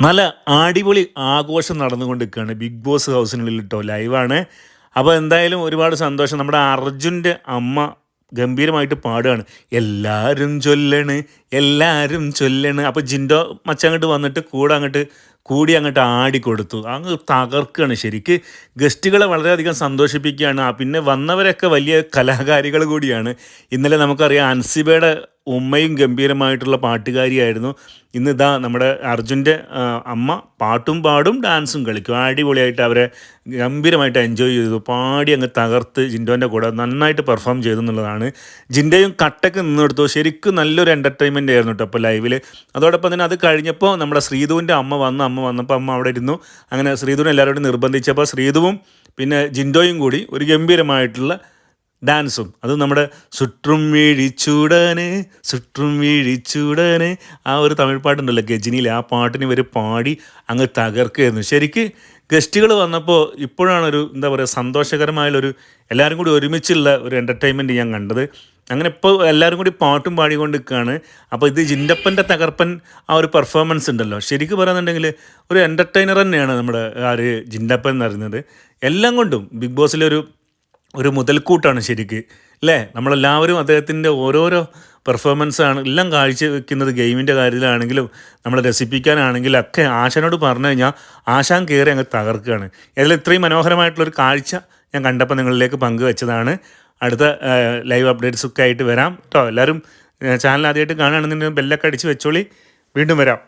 നല്ല അടിപൊളി ആഘോഷം നടന്നുകൊണ്ടിരിക്കുകയാണ്. ബിഗ് ബോസ് ഹൗസിനുള്ളിൽ കേട്ടോ ലൈവാണ് അപ്പോൾ എന്തായാലും ഒരുപാട് സന്തോഷം. നമ്മുടെ അർജുന്റെ അമ്മ ഗംഭീരമായിട്ട് പാടുകയാണ്. എല്ലാവരും ചൊല്ലണ് എല്ലാവരും ചൊല്ലണ്. അപ്പോൾ ജിൻഡോ മച്ചങ്ങോട്ട് വന്നിട്ട് കൂടെ അങ്ങോട്ട് കൂടി അങ്ങോട്ട് ആടിക്കൊടുത്തു അങ്ങ് തകർക്കുകയാണ് ശരിക്ക്. ഗസ്റ്റുകളെ വളരെയധികം സന്തോഷിപ്പിക്കുകയാണ്. പിന്നെ വന്നവരൊക്കെ വലിയ കലാകാരികൾ കൂടിയാണ്. ഇന്നലെ നമുക്കറിയാം അൻസിബയുടെ ഉമ്മയും ഗംഭീരമായിട്ടുള്ള പാട്ടുകാരിയായിരുന്നു. ഇന്ന് ഇതാ നമ്മുടെ അർജുന്റെ അമ്മ പാട്ടും പാടും ഡാൻസും കളിക്കും. അടിപൊളിയായിട്ട് അവരെ ഗംഭീരമായിട്ട് എൻജോയ് ചെയ്തു. പാടി അങ്ങ് തകർത്ത് ജിൻഡോന്റെ കൂടെ നന്നായിട്ട് പെർഫോം ചെയ്തു എന്നുള്ളതാണ് ജിൻഡയും കട്ടക്ക് നിന്നെടുത്തു. ശരിക്കും നല്ലൊരു എന്റർടൈൻമെന്റ് ആയിരുന്നു കേട്ടോ അപ്പോൾ ലൈവിൽ അതോടൊപ്പം തന്നെ അത് കഴിഞ്ഞപ്പോൾ നമ്മുടെ ശ്രീധുവിന്റെ അമ്മ വന്ന് അമ്മ വന്നപ്പോൾ അമ്മ അവിടെ ഇരുന്നു. അങ്ങനെ ശ്രീധുവിനെ എല്ലാവരോടും നിർബന്ധിച്ചപ്പോൾ ശ്രീധുവും പിന്നെ ജിൻഡോയും കൂടി ഒരു ഗംഭീരമായിട്ടുള്ള ഡാൻസും. അത് നമ്മുടെ സുറ്റും വീഴിച്ചൂടനെ സുറ്റും വീഴിച്ചൂടനെ. ആ ഒരു തമിഴ് പാട്ടുണ്ടല്ലോ ഗജിനിയിൽ ആ പാട്ടിന് ഇവർ പാടി അങ്ങ് തകർക്കുകയായിരുന്നു. ശരിക്ക് ഗസ്റ്റുകൾ വന്നപ്പോൾ ഇപ്പോഴാണൊരു എന്താ പറയുക സന്തോഷകരമായുള്ളൊരു എല്ലാവരും കൂടി ഒരുമിച്ചുള്ള ഒരു എന്റർടൈൻമെന്റ് ഞാൻ കണ്ടത്. അങ്ങനെ ഇപ്പോൾ എല്ലാവരും കൂടി പാട്ടും പാടിക്കൊണ്ട് നിൽക്കുകയാണ് അപ്പോൾ ഇത് ജിന്റപ്പന്റെ തകർപ്പൻ ആ ഒരു പെർഫോമൻസ് ഉണ്ടല്ലോ. ശരിക്കും പറയുന്നുണ്ടെങ്കിൽ ഒരു എന്റർടൈനർ തന്നെയാണ് നമ്മുടെ ആര് ഒരു ജിന്റപ്പൻ എന്ന് പറയുന്നത്. എല്ലാം കൊണ്ടും ബിഗ് ബോസിലൊരു ഒരു മുതൽക്കൂട്ടാണ് ശരിക്ക് അല്ലേ? നമ്മളെല്ലാവരും അദ്ദേഹത്തിന്റെ ഓരോരോ പെർഫോമൻസാണ് എല്ലാം കാഴ്ചവെക്കുന്നത് ഗെയിമിന്റെ കാര്യത്തിലാണെങ്കിലും നമ്മളെ രസിപ്പിക്കാനാണെങ്കിലും ഒക്കെ ആശാനോട് പറഞ്ഞു കഴിഞ്ഞാൽ ആശാൻ കയറി അങ്ങ് തകർക്കുകയാണ്. ഇതിൽ ഇത്രയും മനോഹരമായിട്ടുള്ളൊരു കാഴ്ച ഞാൻ കണ്ടപ്പോൾ നിങ്ങളിലേക്ക് പങ്കുവെച്ചതാണ്. അടുത്ത ലൈവ് അപ്ഡേറ്റ്സ് ഒക്കെ ആയിട്ട് വരാം. കേട്ടോ എല്ലാവരും ചാനൽ ആദ്യമായിട്ട് കാണുകയാണെന്നുണ്ടെങ്കിൽ ബെല്ലൊക്കെ അടിച്ച് വെച്ചോളി. വീണ്ടും വരാം.